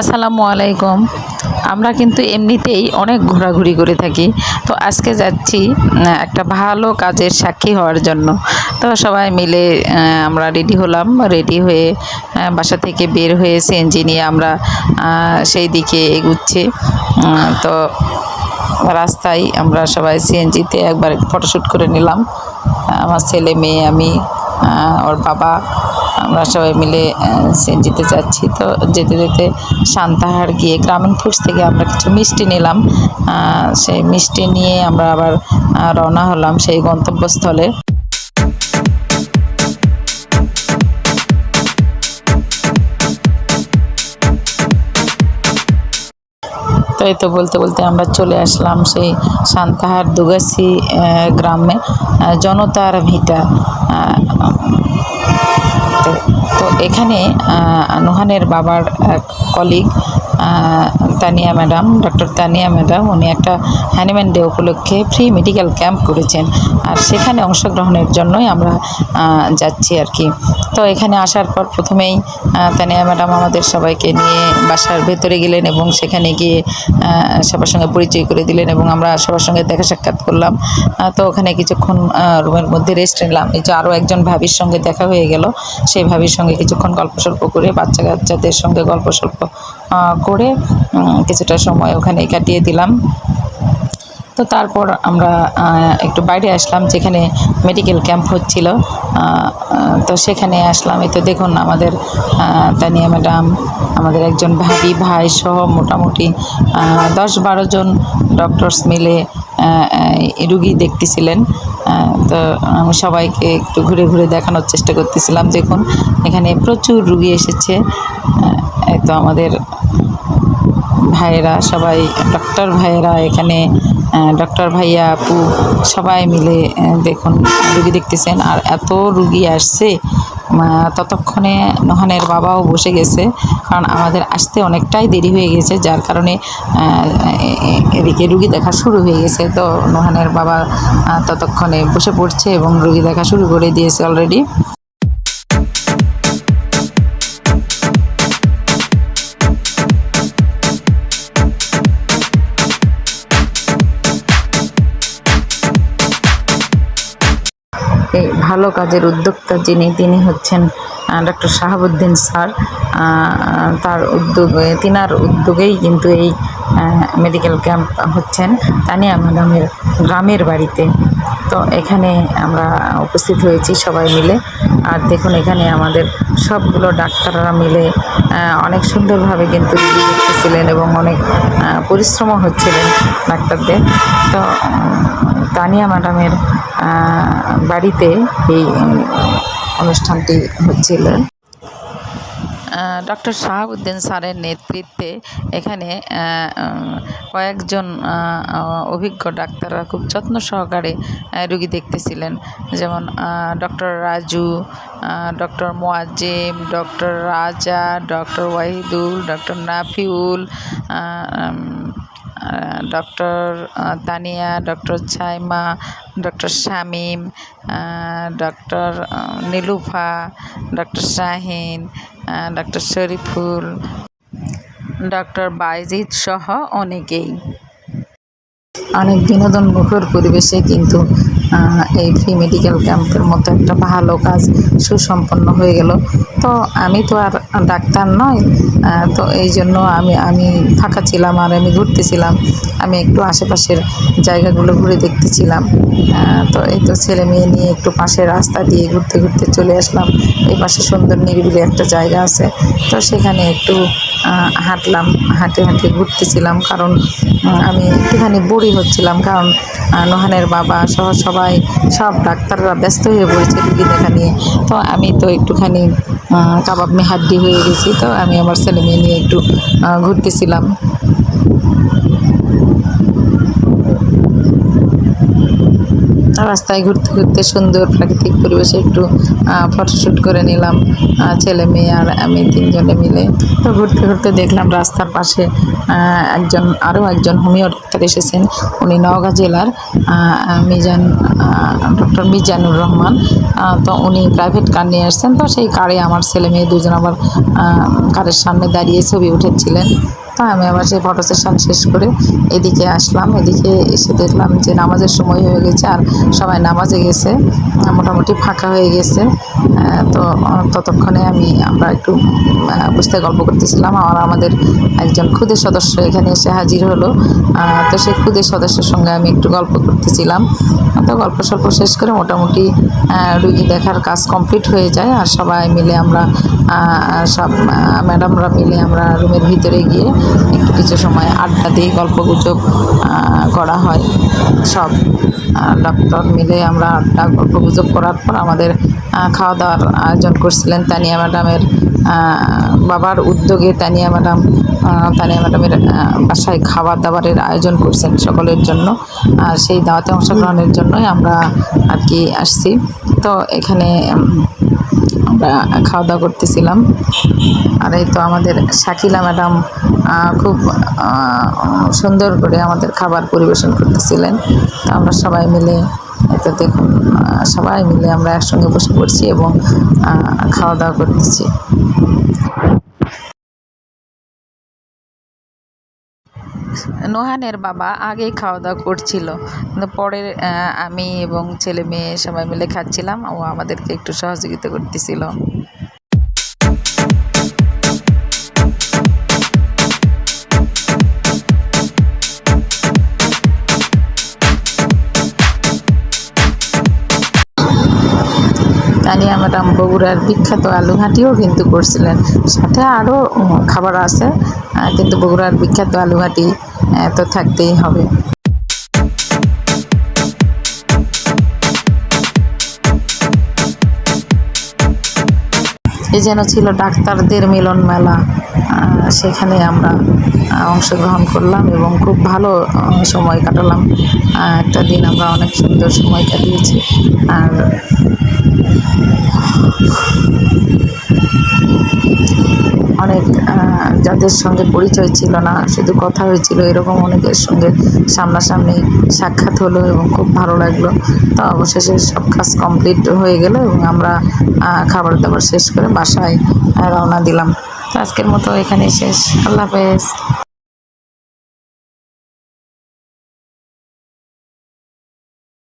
আসসালামু আলাইকুম। আমরা কিন্তু এমনিতেই অনেক ঘোরাঘুরি করে থাকি। তো আজকে যাচ্ছি একটা ভালো কাজের সাক্ষী হওয়ার জন্য। তো সবাই মিলে আমরা রেডি হলাম। রেডি হয়ে বাসা থেকে বের হয়ে সিএনজি নিয়ে আমরা সেই দিকে এগুচ্ছি। তো রাস্তায় আমরা সবাই সিএনজিতে একবার ফটোশ্যুট করে নিলাম। আমার ছেলে, মেয়ে, আমি ওর বাবা আমরা সবাই মিলে সিএনজিতে যাচ্ছি। তো যেতে যেতে সান্তাহার গিয়ে গ্রামীণ ফুডস থেকে আমরা কিছু মিষ্টি নিলাম। সেই মিষ্টি নিয়ে আমরা আবার রওনা হলাম সেই গন্তব্যস্থলে। তো এই তো বলতে বলতে আমরা চলে আসলাম সেই সান্তাহার দুগাসি গ্রামে। জনতার ভিটা এখানে নোহানের বাবার colleague Tania madam doctor Tania madam, উনি একটা হ্যানিম্যান ডে উপলক্ষে ফ্রি মেডিকেল ক্যাম্প করেছেন। আর সেখানে অংশগ্রহণের জন্যই আমরা যাচ্ছি আর কি। তো এখানে আসার পর প্রথমেই তানিয়া ম্যাডাম আমাদের সবাইকে নিয়ে বাসার ভেতরে গেলেন এবং সেখানে গিয়ে সবার সঙ্গে পরিচয় করে দিলেন এবং আমরা সবার সঙ্গে দেখা সাক্ষাৎ করলাম। তো ওখানে কিছুক্ষণ রুমের মধ্যে রেস্ট নিলাম। এই যে আরও একজন ভাবির সঙ্গে দেখা হয়ে গেল। সেই ভাবির সঙ্গে কিছুক্ষণ গল্প সল্প করে, বাচ্চা কাচ্চাদের সঙ্গে গল্প সল্প করে কিছুটা সময় ওখানে কাটিয়ে দিলাম। তো তারপর আমরা একটু বাইরে আসলাম যেখানে মেডিকেল ক্যাম্প হচ্ছিল। তো সেখানে আসলাম। এই তো দেখুন আমাদের তানিয়া ম্যাডাম আমাদের একজন ভাবি, ভাই সহ মোটামুটি দশ বারো জন ডক্টরস মিলে রুগী দেখতেছিলেন। তো আমি সবাইকে একটু ঘুরে ঘুরে দেখানোর চেষ্টা করতেছিলাম। দেখুন, এখানে প্রচুর রুগী এসেছে। এই তো আমাদের ভাইয়েরা, সবাই ডক্টর ভাইয়েরা এখানে ডক্টর ভাইয়া, আপু, সবাই মিলে দেখুন, রুগী দেখতেছেন। আর এত রুগী আসছে ততক্ষণে নোহানের বাবাও বসে গেছে, কারণ আমাদের আসতে অনেকটাই দেরি হয়ে গেছে, যার কারণে এদিকে রুগী দেখা শুরু হয়ে গেছে। তো নোহানের বাবা ততক্ষণে বসে পড়ছে এবং রুগী দেখা শুরু করে দিয়েছে অলরেডি এই ভালো কাজের উদ্যোক্তা যিনি, তিনি হচ্ছেন ডক্টর শাহাবুদ্দিন স্যার। তার উদ্যোগে, তিনার উদ্যোগেই কিন্তু এই মেডিকেল ক্যাম্প হচ্ছেন তানিয়া ম্যাডামের গ্রামের বাড়িতে। তো এখানে আমরা উপস্থিত হয়েছি সবাই মিলে। আর দেখুন, এখানে আমাদের সবগুলো ডাক্তাররা মিলে অনেক সুন্দরভাবে কিন্তু দেখতেছিলেন এবং অনেক পরিশ্রমও হচ্ছিলেন ডাক্তারদের। তো তানিয়া ম্যাডামের বাড়িতে এই অনুষ্ঠানটি হচ্ছিল। ডক্টর শাহাবুদ্দিন স্যারের নেতৃত্বে এখানে কয়েকজন অভিজ্ঞ ডাক্তাররা খুব যত্ন সহকারে রুগী দেখতেছিলেন। যেমন doctor Raju doctor Moazzem, doctor Raja, doctor Wahidul, doctor Nafiul doctor Tania, doctor Saima, doctor Shamim doctor Nilufa, doctor Shahin doctor Shariful, doctor Bayezid সহ অনেকেই। অনেক বিনোদন মুখর পরিবেশে কিন্তু এই ফ্রি মেডিকেল ক্যাম্পের মতো একটা ভালো কাজ সুসম্পন্ন হয়ে গেল। তো আমি তো আর ডাক্তার নয় তো এই জন্য আমি আমি ফাঁকা ছিলাম আর আমি ঘুরতেছিলাম। আমি একটু আশেপাশের জায়গাগুলো ঘুরে দেখতেছিলাম। তো এই তো ছেলে মেয়ে নিয়ে একটু পাশে রাস্তা দিয়ে ঘুরতে ঘুরতে চলে আসলাম। এই পাশে সুন্দর নিরিবিলি একটা জায়গা আছে। তো সেখানে একটু হাঁটলাম, হাঁটে হাঁটে ঘুরতেছিলাম। কারণ আমি একটুখানি বুড়ি হচ্ছিলাম, কারণ নোহানের বাবা সহ সবাই, সব ডাক্তাররা ব্যস্ত হয়ে পড়েছে রুগী দেখা নিয়ে। তো আমি তো একটুখানি কাবাব মেহাড্ডি হয়ে গেছি, তো আমি আমার ছেলে মেয়ে নিয়ে একটু ঘুরতেছিলাম। রাস্তায় ঘুরতে ঘুরতে সুন্দর প্রাকৃতিক পরিবেশে একটু ফটোশ্যুট করে নিলাম ছেলে মেয়ে আর আমি তিনজনে মিলে। তো ঘুরতে ঘুরতে দেখলাম রাস্তার পাশে একজন, আরও একজন হোমিও ডাক্তার এসেছেন। উনি নওগাঁ জেলার মিজান ডক্টর মিজানুর রহমান। তো উনি প্রাইভেট কার নিয়ে আসছেন। তো সেই কারে আমার ছেলে মেয়ে দুজন আমার কারের সামনে দাঁড়িয়ে ছবি উঠেছিলেন। তা আমি আবার সেই ফটো সেশন শেষ করে এদিকে আসলাম। এদিকে এসে দেখলাম যে নামাজের সময় হয়ে গেছে আর সবাই নামাজে গেছে, মোটামুটি ফাঁকা হয়ে গেছে। তো, ততক্ষণে আমি, আমরা একটু বসতে গল্প করতেছিলাম। আর আমাদের একজন খুদে সদস্য এখানে এসে হাজির হলো। তো সেই খুদে সদস্যের সঙ্গে আমি একটু গল্প করতেছিলাম। তো গল্প সল্প শেষ করে মোটামুটি রুগী দেখার কাজ কমপ্লিট হয়ে যায়। আর সবাই মিলে আমরা সব ম্যাডামরা মিলে আমরা রুমের ভিতরে গিয়ে কিছু সময় আড্ডা দিই গল্প গুজব করা হয়। সব ডক্টর মিলে আমরা আড্ডা গল্প গুজব করার পর আমাদের খাওয়া দাওয়ার আয়োজন করছিলেন তানিয়া ম্যাডামের বাবার উদ্যোগে তানিয়া ম্যাডাম তানিয়া ম্যাডামের বাসায় খাবার দাবারের আয়োজন করছেন সকলের জন্য। আর সেই দাওয়াতে অংশগ্রহণের জন্যই আমরা আর কি আসছি। তো এখানে আমরা খাওয়া দাওয়া করতেছিলাম। আর এই তো আমাদের শাকিলা ম্যাডাম খুব সুন্দর করে আমাদের খাবার পরিবেশন করতেছিলেন। তো আমরা সবাই মিলে তো দেখুন সবাই মিলে আমরা একসঙ্গে বসে পড়ছি এবং খাওয়া দাওয়া করতেছি। নোহানের বাবা আগেই খাওয়া দাওয়া করছিল পরে আমি এবং ছেলে মেয়ে সবাই মিলে খাচ্ছিলাম। ও আমাদেরকে একটু সহযোগিতা করতেছিল। তানিয়া ম্যাডাম বগুড়ার বিখ্যাত আলু ঘাটিও কিন্তু করছিলেন। সাথে আরও খাবার আছে কিন্তু বগুড়ার বিখ্যাত আলু ঘাটি তো থাকতেই হবে। এ যেন ছিল ডাক্তারদের মিলন মেলা সেখানে আমরা অংশগ্রহণ করলাম এবং খুব ভালো সময় কাটালাম। একটা দিন আমরা অনেক সুন্দর সময় কাটিয়েছি। আর অনেক আহ, যাদের সঙ্গে পরিচয় ছিল না, শুধু কথা হয়েছিল, এরকম অনেকের সঙ্গে সামনাসামনি সাক্ষাৎ হলো এবং খুব ভালো লাগল। তো অবশেষে সব কাজ কমপ্লিট হয়ে গেল এবং আমরা খাবার দাবার শেষ করে বাসায় রওনা দিলাম। তো আজকের মতো এখানে শেষ। আল্লাহ হাফেজ।